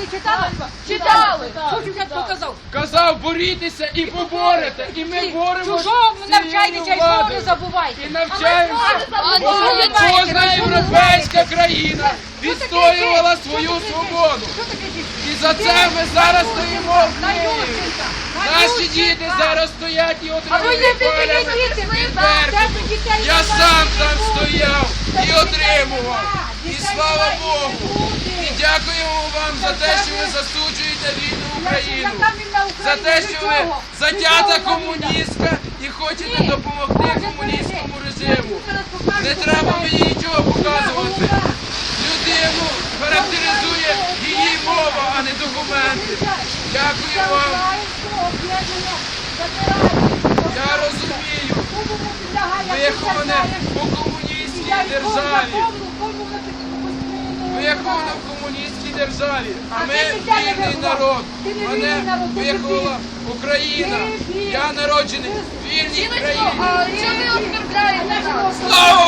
Ти читала? Читали. Що ж дядько казав? Казав, борітеся і поборете. І ми боремося. Чужого з цією навчайтеся і не забувайте. І навчаємося. Кожна європейська країна відстоювала свою свободу. І за це ми зараз стоїмо в Києві. Наші діти зараз стоять і А ви отримують дітей Я сам там стояв і отримував. І слава Богу. Дякуємо вам за те, що ви засуджуєте вільну Україну. За те, що ви затята комуністка і хочете допомогти комуністському режиму. Не треба мені нічого показувати. Людину характеризує її мова, а не документи. Дякую вам. Я розумію. Виховане у комуністській державі. Вихована в комуністській державі. А ми вільний народ. Мене виховала. Україна. Я народжений в вільній країні. Слава!